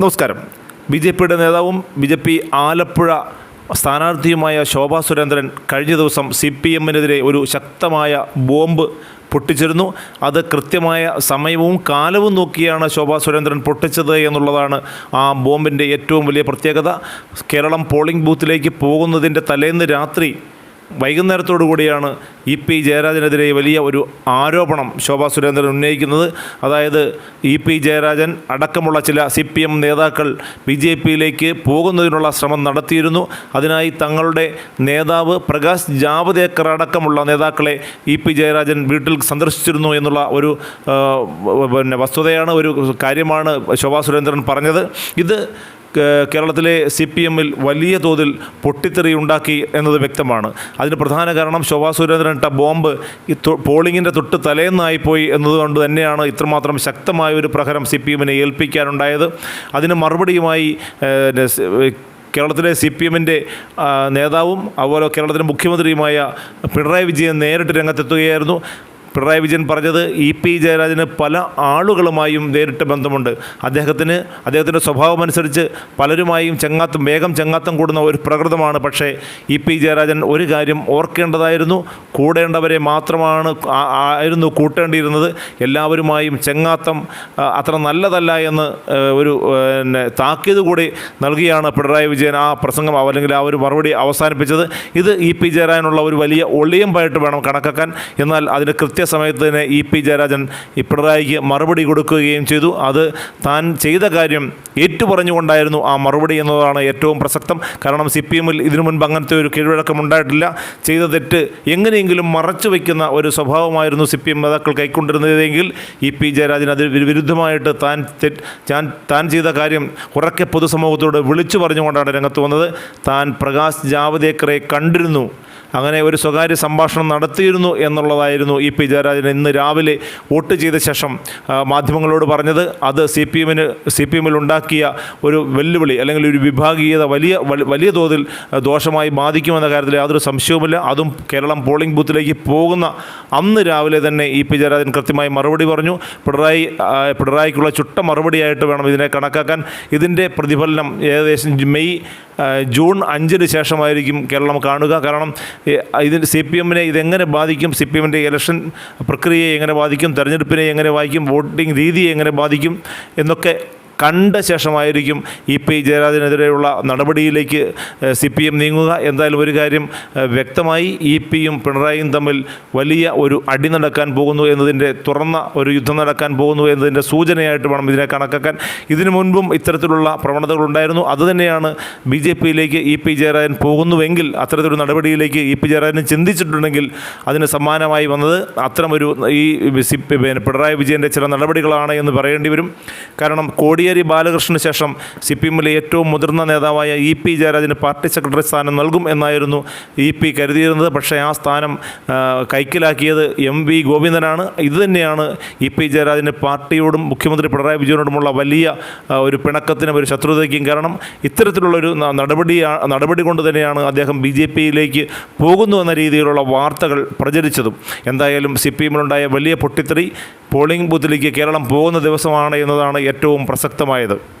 നമസ്കാരം. B J പിയുടെ നേതാവും ബി ജെ പി ആലപ്പുഴ സ്ഥാനാർത്ഥിയുമായ ശോഭാ സുരേന്ദ്രൻ കഴിഞ്ഞ ദിവസം സി പി എമ്മിനെതിരെ ഒരു ശക്തമായ ബോംബ് പൊട്ടിച്ചിരുന്നു. അത് കൃത്യമായ സമയവും കാലവും നോക്കിയാണ് ശോഭാ സുരേന്ദ്രൻ പൊട്ടിച്ചത് എന്നുള്ളതാണ് ആ ബോംബിന്റെ ഏറ്റവും വലിയ പ്രത്യേകത. കേരളം പോളിംഗ് ബൂത്തിലേക്ക് പോകുന്നതിന്റെ തലേന്ന് രാത്രി വൈകുന്നേരത്തോടു കൂടിയാണ് ഇ പി ജയരാജനെതിരെ വലിയ ഒരു ആരോപണം ശോഭാ സുരേന്ദ്രൻ ഉന്നയിക്കുന്നത്. അതായത് ഇ പി ജയരാജൻ അടക്കമുള്ള ചില സി പി എം നേതാക്കൾ ബി ജെ പിയിലേക്ക് പോകുന്നതിനുള്ള ശ്രമം നടത്തിയിരുന്നു. അതിനായി തങ്ങളുടെ നേതാവ് പ്രകാശ് ജാവദേക്കർ അടക്കമുള്ള നേതാക്കളെ ഇ പി ജയരാജൻ വീട്ടിൽ സന്ദർശിച്ചിരുന്നു എന്നുള്ള ഒരു പിന്നെ വസ്തുതയാണ് ഒരു കാര്യമാണ് ശോഭാ സുരേന്ദ്രൻ പറഞ്ഞത്. ഇത് കേരളത്തിലെ സി പി എമ്മിൽ വലിയ തോതിൽ പൊട്ടിത്തെറി ഉണ്ടാക്കി എന്നത് വ്യക്തമാണ്. അതിന് പ്രധാന കാരണം ശോഭാ സുരേന്ദ്രൻ ഇട്ട ബോംബ് ഈ പോളിംഗിന്റെ തൊട്ട് തലേന്നായിപ്പോയി എന്നതുകൊണ്ട് തന്നെയാണ് ഇത്രമാത്രം ശക്തമായ ഒരു പ്രഹരം സി പി എമ്മിനെ ഏൽപ്പിക്കാനുണ്ടായത്. അതിന് മറുപടിയുമായി കേരളത്തിലെ സി പി എമ്മിന്റെ നേതാവും അതുപോലെ കേരളത്തിലെ മുഖ്യമന്ത്രിയുമായ പിണറായി വിജയൻ നേരിട്ട് രംഗത്തെത്തുകയായിരുന്നു. പിണറായി വിജയൻ പറഞ്ഞത് ഇ പി ജയരാജന് പല ആളുകളുമായും നേരിട്ട് ബന്ധമുണ്ട്. അദ്ദേഹത്തിന് അദ്ദേഹത്തിന്റെ സ്വഭാവമനുസരിച്ച് പലരുമായും ചെങ്ങാത്തും വേഗം ചെങ്ങാത്തം കൂടുന്ന ഒരു പ്രകൃതമാണ്. പക്ഷേ ഇ പി ജയരാജൻ ഒരു കാര്യം ഓർക്കേണ്ടതായിരുന്നു. കൂടേണ്ടവരെ മാത്രമാണ് ആയിരുന്നു കൂട്ടേണ്ടിയിരുന്നത്. എല്ലാവരുമായും ചെങ്ങാത്തം അത്ര നല്ലതല്ല എന്ന് ഒരു പിന്നെ താക്കീത് കൂടി നൽകിയാണ് പിണറായി വിജയൻ ആ പ്രസംഗം അല്ലെങ്കിൽ ആ ഒരു മറുപടി അവസാനിപ്പിച്ചത്. ഇത് ഇ പി ജയരാജനുള്ള ഒരു വലിയ ഒളിയമ്പായിട്ട് വേണം കണക്കാക്കാൻ. എന്നാൽ അതിന് കൃത്യസമയത്ത് തന്നെ ഇ പി ജയരാജൻ പിണറായിക്ക് മറുപടി കൊടുക്കുകയും ചെയ്തു. അത് താൻ ചെയ്ത കാര്യം ഏറ്റുപറഞ്ഞുകൊണ്ടായിരുന്നു ആ മറുപടി എന്നതാണ് ഏറ്റവും പ്രസക്തം. കാരണം സി പി എമ്മിൽ ഇതിനു മുൻപ് അങ്ങനത്തെ ഒരു കീഴ്വഴക്കം ഉണ്ടായിട്ടില്ല. ചെയ്ത തെറ്റ് എങ്ങനെയെങ്കിലും മറച്ചു വയ്ക്കുന്ന ഒരു സ്വഭാവമായിരുന്നു സി പി എം നേതാക്കൾ കൈക്കൊണ്ടിരുന്നതെങ്കിൽ ഇ പി ജയരാജൻ അതിന് വിരുദ്ധമായിട്ട് താൻ ഞാൻ താൻ ചെയ്ത കാര്യം ഉറക്കെ പൊതുസമൂഹത്തോട് വിളിച്ചു പറഞ്ഞുകൊണ്ടാണ് രംഗത്ത് വന്നത്. താൻ പ്രകാശ് ജാവദേക്കറെ കണ്ടിരുന്നു. അങ്ങനെ ഒരു സ്വകാര്യ സംഭാഷണം നടത്തിയിരുന്നു എന്നുള്ളതായിരുന്നു ഇ പി ജയരാജൻ ഇന്ന് രാവിലെ വോട്ട് ചെയ്ത ശേഷം മാധ്യമങ്ങളോട് പറഞ്ഞത്. അത് സി പി എമ്മിന് സി പി എമ്മിൽ ഉണ്ടാക്കിയ ഒരു വെല്ലുവിളി അല്ലെങ്കിൽ ഒരു വിഭാഗീയത വലിയ വലിയ തോതിൽ ദോഷമായി ബാധിക്കുമെന്ന കാര്യത്തിൽ യാതൊരു സംശയവുമില്ല. അതും കേരളം പോളിംഗ് ബൂത്തിലേക്ക് പോകുന്ന അന്ന് രാവിലെ തന്നെ ഇ പി ജയരാജൻ കൃത്യമായി മറുപടി പറഞ്ഞു. പിണറായി പിണറായിക്കുള്ള ചുട്ട മറുപടിയായിട്ട് വേണം ഇതിനെ കണക്കാക്കാൻ. ഇതിന്റെ പ്രതിഫലനം ഏകദേശം മെയ് ജൂൺ അഞ്ചിന് ശേഷമായിരിക്കും കേരളം കാണുക. കാരണം ഇതിന് സി പി എമ്മിനെ ഇതെങ്ങനെ ബാധിക്കും? സി പി എമ്മിന്റെ ഇലക്ഷൻ പ്രക്രിയയെ എങ്ങനെ ബാധിക്കും? തെരഞ്ഞെടുപ്പിനെ എങ്ങനെ ബാധിക്കും വോട്ടിംഗ് രീതിയെ എങ്ങനെ ബാധിക്കും? എന്നൊക്കെ കണ്ട ശേഷമായിരിക്കും ഇ പി ജയരാജനെതിരെയുള്ള നടപടിയിലേക്ക് സി പി എം നീങ്ങുക. എന്തായാലും ഒരു കാര്യം വ്യക്തമായി ഇ പിയും പിണറായിയും തമ്മിൽ വലിയ ഒരു അടി നടക്കാൻ പോകുന്നു എന്നതിന്റെ തുറന്ന ഒരു യുദ്ധം നടക്കാൻ പോകുന്നു എന്നതിന്റെ സൂചനയായിട്ട് വേണം ഇതിനെ കണക്കാക്കാൻ. ഇതിനു മുൻപും ഇത്തരത്തിലുള്ള പ്രവണതകളുണ്ടായിരുന്നു. അതുതന്നെയാണ് ബി ജെ പിയിലേക്ക് ഇ പി ജയരാജൻ പോകുന്നുവെങ്കിൽ അത്തരത്തിലൊരു നടപടിയിലേക്ക് ഇ പി ജയരാജൻ ചിന്തിച്ചിട്ടുണ്ടെങ്കിൽ അതിന് സമ്മാനമായി വന്നത് അത്തരമൊരു ഈ പിണറായി വിജയന്റെ ചില നടപടികളാണ് എന്ന് പറയേണ്ടി വരും. കാരണം കോടിയേരി ബാലകൃഷ്ണന് ശേഷം സി പി എമ്മിലെ ഏറ്റവും മുതിർന്ന നേതാവായ ഇ പി ജയരാജന് പാർട്ടി സെക്രട്ടറി സ്ഥാനം നൽകും എന്നായിരുന്നു ഇ പി കരുതിയിരുന്നത്. പക്ഷേ ആ സ്ഥാനം കൈക്കലാക്കിയത് എം വി ഗോവിന്ദനാണ്. ഇതുതന്നെയാണ് ഇ പി ജയരാജന് പാർട്ടിയോടും മുഖ്യമന്ത്രി പിണറായി വിജയനോടുമുള്ള വലിയ ഒരു പിണക്കത്തിനും ഒരു ശത്രുതയ്ക്കും കാരണം ഇത്തരത്തിലുള്ളൊരു നടപടി നടപടി കൊണ്ട് തന്നെയാണ് അദ്ദേഹം ബി ജെ പിയിലേക്ക് പോകുന്നു എന്ന രീതിയിലുള്ള വാർത്തകൾ പ്രചരിച്ചതും. എന്തായാലും സി പി എമ്മിലുണ്ടായ വലിയ പൊട്ടിത്തെറി പോളിംഗ് ബൂത്തിലേക്ക് കേരളം പോകുന്ന ദിവസമാണ് എന്നതാണ് ഏറ്റവും പ്രസക്തമായത്.